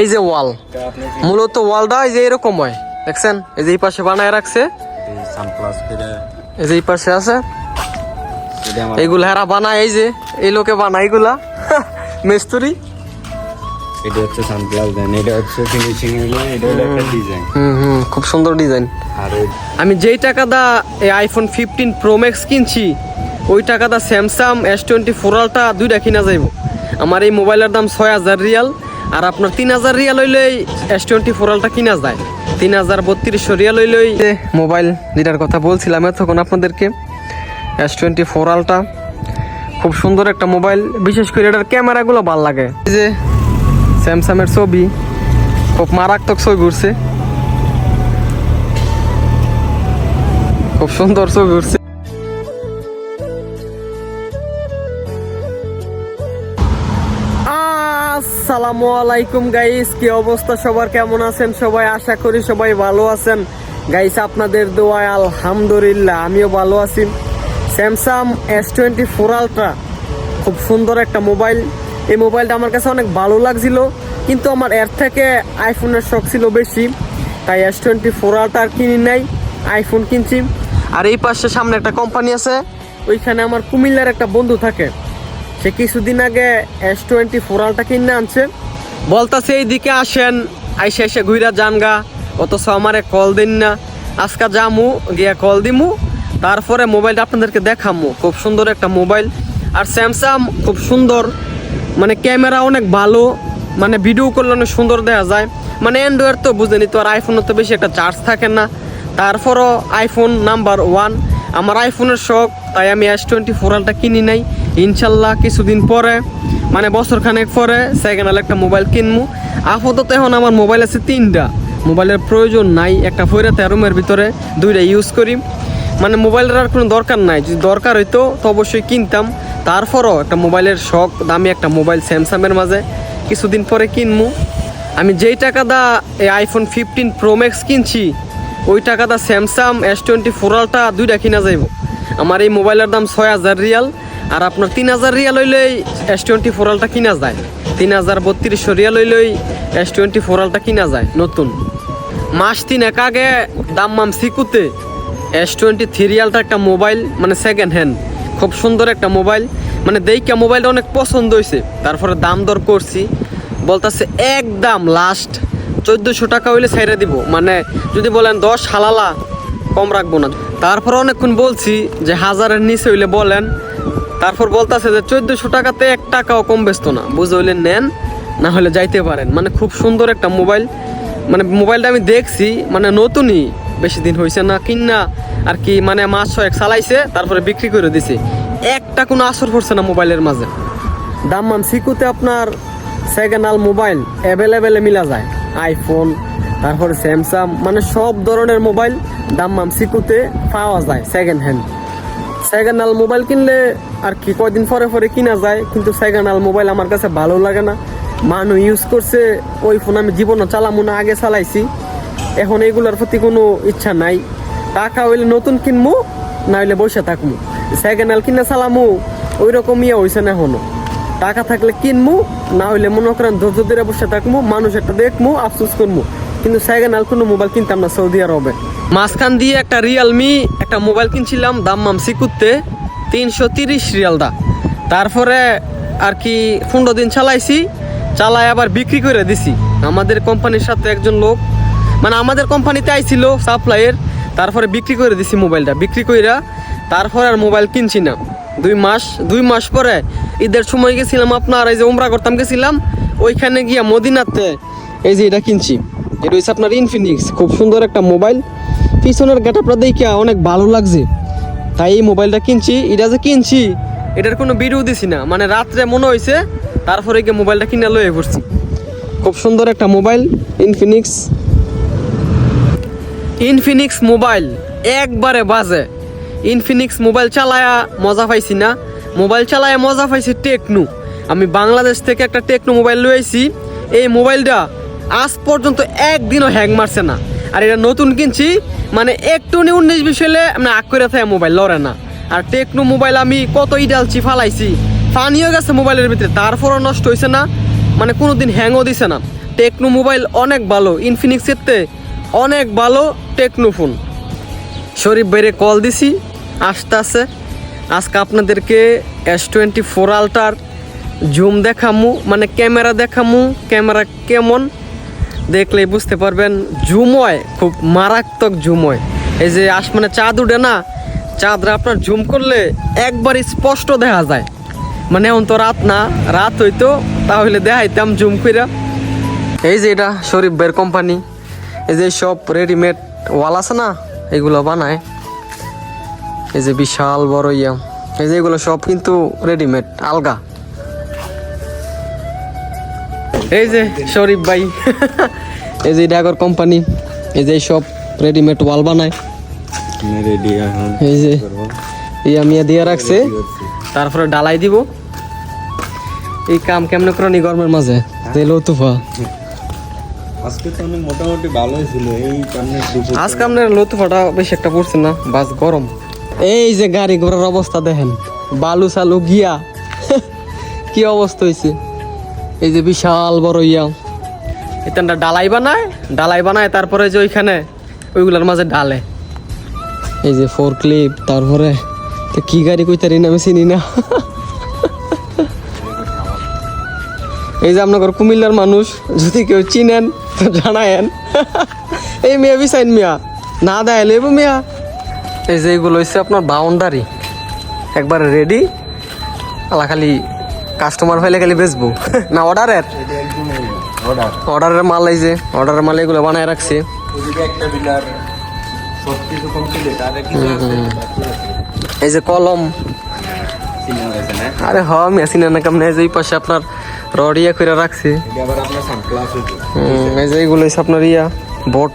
এই যে ওয়াল। মূলত ওয়ালটা এই যে এরকম হয়। দেখছেন? এই যে এই পাশে বানায় রাখছে। এই যে এই পাশে আছে। এইগুলা হেরা বানায় এই যে এই লোকে বানায় এগুলা। মিস্ত্রি। এটা হচ্ছে সানপ্লাস দেন এটা হচ্ছে ফিনিশিং এটা হলো একটা ডিজাইন হুম হুম খুব সুন্দর ডিজাইন আর আমি যেই টাকা দা এই আইফোন ফিফটিন প্রো ম্যাক্স কিনছি ওই টাকা দা Samsung S twenty four ultra দুইটা কিনা যাইব। আমার এই মোবাইলের দাম ছয় হাজার রিয়াল। আর আপনার তিন হাজার রিয়াল হইলে এস টোয়েন্টি ফোর আলটা কিনা যায়। তিন হাজার বত্রিশশো রিয়াল হইলে মোবাইল যেটার কথা বলছিলাম এতক্ষণ আপনাদেরকে। এস টোয়েন্টি ফোর আলটা খুব সুন্দর একটা মোবাইল বিশেষ করে এটার ক্যামেরাগুলো ভালো লাগে। যে স্যামসাংয়ের ছবি, খুব মারাত্মক ছবি ঘুরছে। খুব সুন্দর ছবি উঠছে আসসালামু আলাইকুম গাইস কি অবস্থা? সবার কেমন আছেন? সবাই আশা করি সবাই ভালো আছেন। গাইস আপনাদের দোয়ায় আলহামদুলিল্লাহ, আমিও ভালো আছি। Samsung S twenty four ultra খুব সুন্দর একটা মোবাইল। এই মোবাইলটা আমার কাছে অনেক ভালো লাগছিল, কিন্তু আমার এর থেকে আইফোনের শখ ছিল বেশি। তাই এস টোয়েন্টি ফোর আলট্রা আর কিনি নাই আইফোন কিনছি। আর এই পাশে সামনে একটা কোম্পানি আছে, ওইখানে আমার কুমিল্লার একটা বন্ধু থাকে। সে কিছুদিন আগে এস টোয়েন্টি ফোর আলটা কিনে আনছে। বলতাছে, এইদিকে আসেন, আইসে এসে ঘুরা জানগা অথচ আমারে কল দিন না। আজকা যামু, গিয়া কল দিমু। তারপরে মোবাইলটা আপনাদেরকে দেখামু। খুব সুন্দর একটা মোবাইল আর স্যামসাং খুব সুন্দর। মানে ক্যামেরা অনেক ভালো। মানে ভিডিও করলে অনেক সুন্দর দেখা যায়। মানে অ্যান্ড্রয়েড তো বুঝেনি তো, আর আইফোনের তো বেশি একটা চার্জ থাকে না। তারপরও আইফোন নাম্বার ওয়ান আমার আইফোনের শখ, তাই আমি এস টোয়েন্টি ফোর আলটা কিনি নাই। ইনশাল্লাহ কিছুদিন পরে মানে বছর খানেক পরে সেকেন্ড হ্যান্ড একটা মোবাইল কিনবো আপাতত এখন আমার মোবাইল আছে তিনটা। মোবাইলের প্রয়োজন নাই, একটা ফইরা রুমের ভিতরে দুইটা ইউজ করি। মানে মোবাইলের আর কোনো দরকার নাই। যদি দরকার হইতো, তো অবশ্যই কিনতাম। তারপরও একটা মোবাইলের শখ, দামি একটা মোবাইল স্যামসাংয়ের মাঝে কিছুদিন পরে কিনবো আমি যেই টাকা দা এই আইফোন ফিফটিন প্রো ম্যাক্স কিনছি, ওই টাকাটা Samsung S twenty four ultra দুইটা কিনা যাইব। আমার এই মোবাইলের দাম ছয় হাজার রিয়াল। আর আপনার তিন হাজার রিয়াল হইলেই এস টোয়েন্টি ফোর আলটা কিনা যায়। তিন হাজার বত্রিশশো রিয়াল হইলেই এস টোয়েন্টি ফোর আলটা কিনা যায় নতুন। মাস তিন এক আগে দাম মাম সিকুতে এস টোয়েন্টি থ্রি আলটা একটা মোবাইল মানে সেকেন্ড হ্যান্ড খুব সুন্দর একটা মোবাইল। মানে দেখে মোবাইলটা অনেক পছন্দ হয়েছে তারপরে দাম দর করছি। বলতেছে একদম লাস্ট চোদ্দোশো টাকা হইলে ছেড়ে দিব। মানে যদি বলেন দশ হালালা কম রাখব না। তারপর অনেকক্ষণ বলছি যে হাজারের নিচে হইলে বলেন তারপর বলতাছে যে চোদ্দশো টাকাতে এক টাকাও কম বেচতো না। বুঝে হইলে নেন, না হলে যাইতে পারেন। মানে খুব সুন্দর একটা মোবাইল মানে মোবাইলটা আমি দেখছি মানে নতুনই বেশি দিন হয়েছে না, কিনা আর কি মানে মাস ছয়েক চালাইছে, তারপরে বিক্রি করে দিছে। একটা কোনো আসর পড়ছে না মোবাইলের মাঝে। দাম মাম সিকুতে আপনার সেকেন্ড মোবাইল অ্যাভেলেবেলে মিলা যায়। আইফোন তারপরে স্যামসাং মানে সব ধরনের মোবাইল দাম মাম সিকুতে পাওয়া যায় সেকেন্ড হ্যান্ড সেকেন্ড মোবাইল কিনলে আর কি কয়দিন পরে পরে কিনা যায়, কিন্তু সেকেন্ড মোবাইল আমার কাছে ভালো লাগে না। মানুষ ইউজ করছে, ওই ফোন আমি জীবনও চালামো না, আগে চালাইছি। এখন এগুলোর প্রতি কোনো ইচ্ছা নাই। টাকা হইলে নতুন কিনবো না হইলে বসে থাকব সেকেন্ড কিনে চালামু ওই রকম ইয়ে হয়েছে না এখনও। টাকা থাকলে কিনবো না হইলে মনে করেন ধৈর্য ধরে বসে থাকব মানুষ একটা দেখব আফসোস করব কিন্তু সেকেন্ড কোনো মোবাইল কিনতাম না সৌদি আরবে মাঝখান দিয়ে একটা রিয়েলমি একটা মোবাইল কিনছিলাম, দাম মাম সিকুতে তিনশো তিরিশ রিয়াল দা তারপরে আর কি পনেরো দিন চালাইছি চালাই আবার বিক্রি করে দিছি। আমাদের কোম্পানির সাথে একজন লোক মানে আমাদের কোম্পানিতে আইছিল সাপ্লাইয়ের তারপরে বিক্রি করে দিছি মোবাইলটা বিক্রি কইরা তারপরে আর মোবাইল কিনছি না। দুই মাস দুই মাস পরে ঈদের সময় গেছিলাম আপনার, এই যে উমরা করতাম গেছিলাম, ওইখানে গিয়া মদিনাতে এই যে এটা কিনছি। এটা হচ্ছে আপনার ইনফিনিক্স খুব সুন্দর একটা মোবাইল পিছনের গেটাপটা দেখিয়া অনেক ভালো লাগছে। তাই এই মোবাইলটা কিনছি, এটা যে কিনছি, এটার কোনো ভিডিও দিছি না। মানে রাত্রে মনে হয়েছে তারপরে গিয়ে মোবাইলটা কিনে লয়ে পড়ছি। খুব সুন্দর একটা মোবাইল ইনফিনিক্স ইনফিনিক্স মোবাইল একবারে বাজে। ইনফিনিক্স মোবাইল চালায়া মজা পাইছি না। মোবাইল চালায়া মজা পাইছি টেকনো আমি বাংলাদেশ থেকে একটা টেকনো মোবাইল লয়েছি এই মোবাইলটা আজ পর্যন্ত একদিনও হ্যাং মারছে না। আর এটা নতুন কিনছি মানে একটু নি উনিশ বিশ হলে মানে আগ করে থাকে মোবাইল লড়ে না। আর টেকনো মোবাইল আমি কত ইডালছি, ফালাইছি। পানিও গেছে মোবাইলের ভিতরে, তারপরও নষ্ট হয়েছে না মানে কোনো দিন হ্যাংও দিছে না। টেকনো মোবাইল অনেক ভালো ইনফিনিক্সের তে অনেক ভালো টেকনো ফোন শরীফ বাইরে কল দিছি আসতে আছে আজকে আপনাদেরকে এস টোয়েন্টি ফোর আলটার জুম দেখামু মানে ক্যামেরা দেখামু ক্যামেরা কেমন? দেখলে বুঝতে পারবেন জুম হয় খুব মারাত্মক জুম হয় এই যে আসমানে চাঁদ উঠে না, চাঁদরা আপনার জুম করলে একবার স্পষ্ট দেখা যায়। মানে এখন তো রাত না, রাত হইতো, তাহলে দেখাইতাম জুম কইরা। এই যে এটা শরীফ বের কোম্পানি, এই যে সব রেডিমেড ওয়াল আছে না, এগুলো বানায়। এই যে বিশাল বড় ইয়া, এই যে এগুলো সব কিন্তু রেডিমেড আলগা। এই যে শরীফ ভাই। এই যে ডাগর কোম্পানি এই যে সব রেডিমেড ওয়াল বানায়। এই যে ইয়া মিয়া দিয়ে রাখছে। তারপরে ডালাই দিব। এই কাম কেমনে করেন এই গরমের মাঝে? তেল তুফা আজকে তো অনেক মোটামুটি ভালোই ছিল এই কারণে আজকে আপনার লতুফাটা বেশি একটা পড়ছে না বাস গরম। এই যে গাড়ি ঘোড়ার অবস্থা দেখেন বালু সালু গিয়া। কি অবস্থা হয়েছে এই যে বিশাল বড় ইয়া এটা ডালাই বানায় ডালাই বানায় তারপরে যে ওইখানে ওইগুলোর মাঝে ডালে। এই যে ফোর ক্লিপ তারপরে তো কি গাড়ি কইতারি না আমি চিনি না। এই যে আপনার কুমিল্লার মানুষ যদি কেউ চিনেন তো জানায়েন। এই মিয়া বিচাইন মিয়া না দেয় লেব মিয়া। এই যে এগুলো হচ্ছে আপনার বাউন্ডারি একবার রেডি আলা খালি কাস্টমার হইলে খালি বেচবো। না অর্ডারের অর্ডারের মাল এই যে অর্ডারের মাল এগুলো বানায় রাখছে। এই যে কলম। আরে হ মেশিন না কেমন এই যে এই পাশে আপনার রডিয়া করে রাখছে। এই যে এইগুলো আপনার ইয়া বোট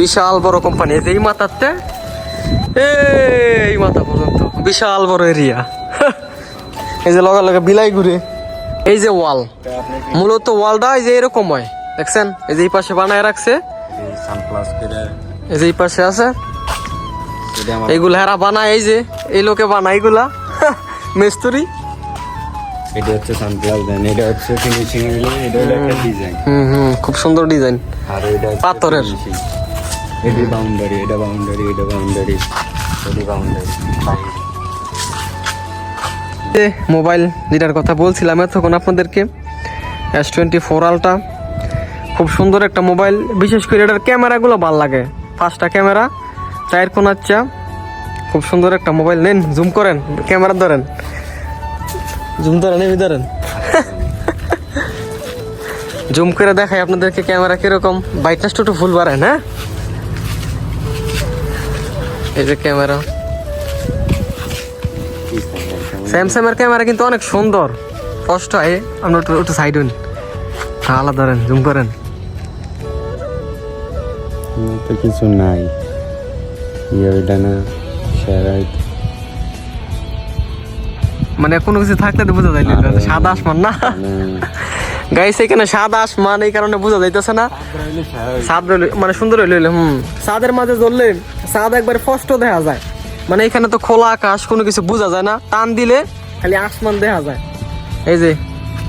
বিশাল বড় কোম্পানি এই যে এই মাথাতে এই মাথা পর্যন্ত। বিশাল বড় এরিয়া এই যে লগা লগা বিলাই ঘুরে। এই যে ওয়াল। মূলত ওয়ালটা এই যে এরকম হয়। দেখছেন? এই যে এই পাশে বানায় রাখছে। এই যে এই পাশে আছে। এইগুলা হেরা বানায় এই যে এই লোকে বানায় এগুলা। মিস্ত্রি। এটা হচ্ছে সানগ্লাস দেন এটা হচ্ছে ফিনিশিং হইল এটা হলো একটা ডিজাইন হুম হুম খুব সুন্দর ডিজাইন আর এটা পাথরের। এটা বাউন্ডারি এটা বাউন্ডারি এটা বাউন্ডারি এটা বাউন্ডারি মোবাইল যেটার কথা বলছিলাম এতক্ষণ আপনাদেরকে এস টোয়েন্টি ফোর আলটা খুব সুন্দর একটা মোবাইল, বিশেষ করে এটার ক্যামেরাগুলো ভালো লাগে। পাঁচটা ক্যামেরা চায়ের কোনাচ্চা খুব সুন্দর একটা মোবাইল। নেন জুম করেন, ক্যামেরা ধরেন। জুম ধরেন এমনি ধরেন। জুম করে দেখাই আপনাদেরকে ক্যামেরা কীরকম। ব্রাইটনেসটা একটু ফুল বাড়েন হ্যাঁ? এই যে ক্যামেরা। স্যামসাং এর ক্যামেরা কিন্তু অনেক সুন্দর। কষ্ট হয় আপনি একটু একটু সাইড হন। হ্যাঁ আলাদা ধরেন জুম করেন। তো কিছু নাই। ইয়ে ওইটা না মানে কোনো কিছু থাকলে তো বোঝা যায় না। সাদা আসমান না। গাইস এখানে সাদা আসমান এই কারণে বোঝা যাইতেছে না। সাদ মানে সুন্দর হইলে হুম। সাদের মাঝে জ্বললে সাদ একবার স্পষ্ট দেখা যায়। মানে এখানে তো খোলা আকাশ, কোনো কিছু বোঝা যায় না। টান দিলে খালি আসমান দেখা যায়। এই যে,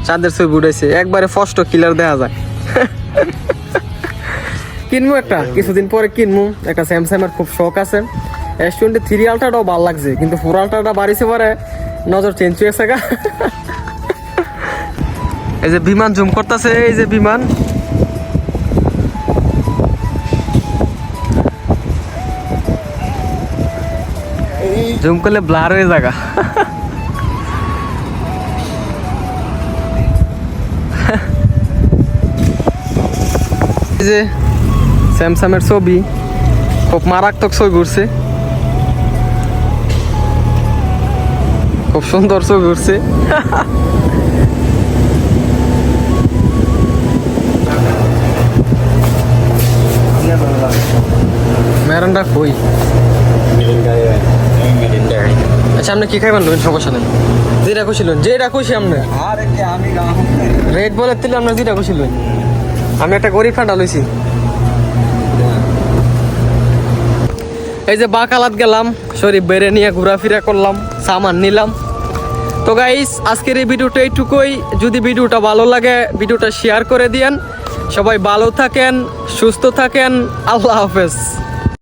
চাঁদের ছবি উঠেছে, একবারে স্পষ্ট ক্লিয়ার দেখা যায়। কিনবো একটা? কিছুদিন পরে কিনবো একটা স্যামসাং এর খুব শখ আছে। এস টোয়েন্টি থ্রি আলট্রাটাও ভালো লাগছে, কিন্তু ফোর আলট্রাটা বাড়িছে পরে নজর চেঞ্জ হয়েছে গা। এই যে বিমান জুম করতেছে, এই যে বিমান। জুম করলে ব্লার হয়ে জায়গা যে স্যামসাং এর ছবি, খুব মারাত্মক ছবি ঘুরছে খুব সুন্দর ছবি উঠছে। আপনি কি খাইবেন লোন সমস্যা নেই। যেটা খুশি লোন যেটা খুশি আপনি। আর কি আমি বলে দিলে আপনার যেটা খুশি লোন আমি একটা গরিব ফাটা লইছি। এই যে বাকালাত গেলাম শরীফ বেড়ে নিয়ে ঘোরাফেরা করলাম সামান নিলাম। তো গাইস আজকের এই ভিডিওটা এইটুকুই। যদি ভিডিওটা ভালো লাগে ভিডিওটা শেয়ার করে দিয়েন। সবাই ভালো থাকেন সুস্থ থাকেন। আল্লাহ হাফেজ।